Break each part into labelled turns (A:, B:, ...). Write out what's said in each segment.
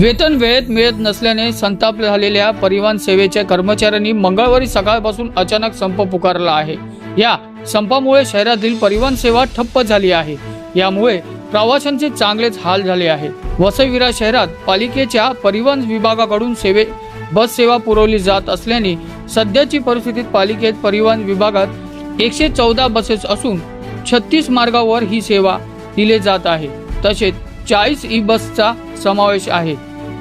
A: वेतन वेळेत मिळत नसल्याने संताप झालेल्या परिवहन सेवेच्या कर्मचाऱ्यांनी मंगळवारी सकाळपासून अचानक संप पुकारला आहे. या संपामुळे शहरातील परिवहन सेवा ठप्प झाली आहे. यामुळे प्रवाशांचे चांगलेच हाल झाले आहे वसईविरा शहरात पालिकेच्या परिवहन विभागाकडून सेवे बस सेवा पुरवली जात असल्याने सध्याची परिस्थितीत पालिकेत परिवहन विभागात एकशे चौदा बसेस असून छत्तीस मार्गावर ही सेवा दिली जात आहे. तसेच चाळीस ई बसचा समावेश आहे.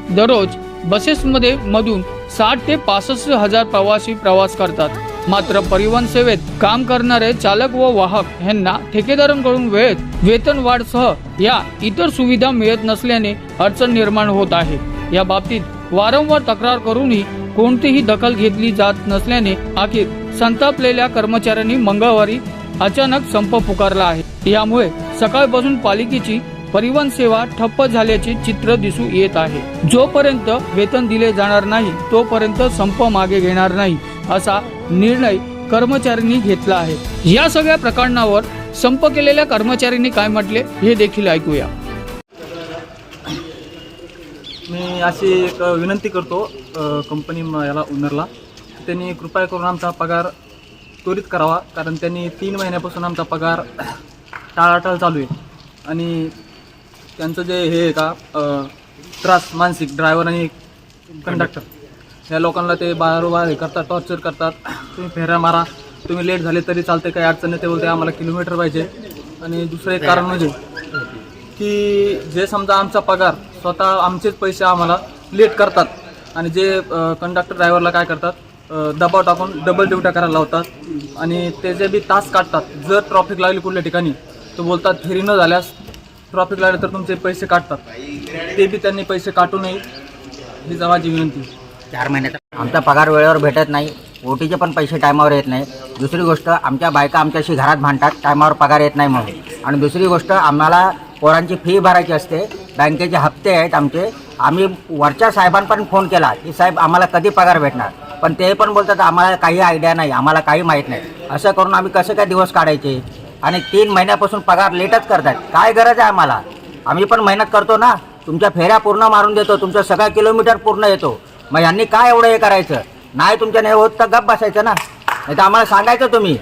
A: दररोज बसेसमध्ये मधून साठ ते पासष्ट हजार प्रवासी प्रवास करतात. मात्र परिवहन सेवेत काम करणारे चालक व वाहक यांना ठेकेदारांकडून वेळेत वेतनवाढसह या इतर सुविधा मिळत नसल्याने अडचण निर्माण होत आहे. या बाबतीत वारंवार तक्रार करूनही कोणतीही दखल घेतली जात नसल्याने अखेर संतापलेल्या कर्मचाऱ्यांनी मंगळवारी अचानक संप पुकारला आहे. यामुळे सकाळपासून पालिकेची परिवहन सेवा ठप्प झाल्याचे चित्र दिसू येत आहे. जोपर्यंत वेतन दिले जाणार नाही तोपर्यंत संप मागे घेणार नाही असा निर्णय कर्मचाऱ्यांनी घेतला आहे. या सगळ्या प्रकरणावर संप केलेल्या कर्मचाऱ्यांनी काय म्हटले हे देखील ऐकूया.
B: मी अशी एक विनंती करतो कंपनी याला ओनरला त्यांनी कृपया करून आमचा पगार त्वरित करावा कारण त्यांनी तीन महिन्यापासून आमचा पगार टाळाटाळ चालू आहे. आणि त्यांचं जे हे आहे का त्रास मानसिक ड्रायव्हर आणि कंडक्टर या लोकांना ते बारोबार हे करतात टॉर्चर करतात. तुम्ही फेऱ्या मारा. तुम्ही लेट झाले तरी चालते काही अडचण नाही. ते बोलते आम्हाला किलोमीटर पाहिजे. आणि दुसरं एक कारण म्हणजे की जे समजा आमचा पगार स्वतः आमचेच पैसे आम्हाला लेट करतात. आणि जे कंडक्टर ड्रायव्हरला काय करतात दबाव टाकून डबल ड्युट्या करायला लावतात. आणि ते जे बी तास काढतात जर ट्रॉफिक लागली कुठल्या ठिकाणी तो बोलतात फेरी न झाल्यास प्रॉफिट लागले तर तुमचे पैसे काढतात. ते बी त्यांनी पैसे काटू नये ही माझी विनंती.
C: चार महिन्याचा आमचा पगार वेळेवर भेटत नाही ओटीचे पण पैसे टायमावर येत नाही. दुसरी गोष्ट आमच्या बायका आमच्याशी घरात भांडतात टायमावर पगार येत नाही म्हणून. आणि दुसरी गोष्ट आम्हाला पोरांची फी भरायची असते बँकेचे हप्ते आहेत आमचे. आम्ही वरच्या साहेबांना पण फोन केला की साहेब आम्हाला कधी पगार भेटणार? पण ते पण बोलतात आम्हाला काही आयडिया नाही आम्हाला काही माहीत नाही. असं करून आम्ही कसे काय दिवस काढायचे? आणि तीन महिन्यापासून पगार लेटच करतात काय गरज आहे आम्हाला? आम्ही पण मेहनत करतो ना. तुमच्या फेऱ्या पूर्ण मारून देतो. तुमचं सगळं किलोमीटर पूर्ण येतो. मग यांनी काय एवढं हे करायचं? नाही तुमच्याने होत तर गप बसायचं ना. नाही तर आम्हाला सांगायचं तुम्ही.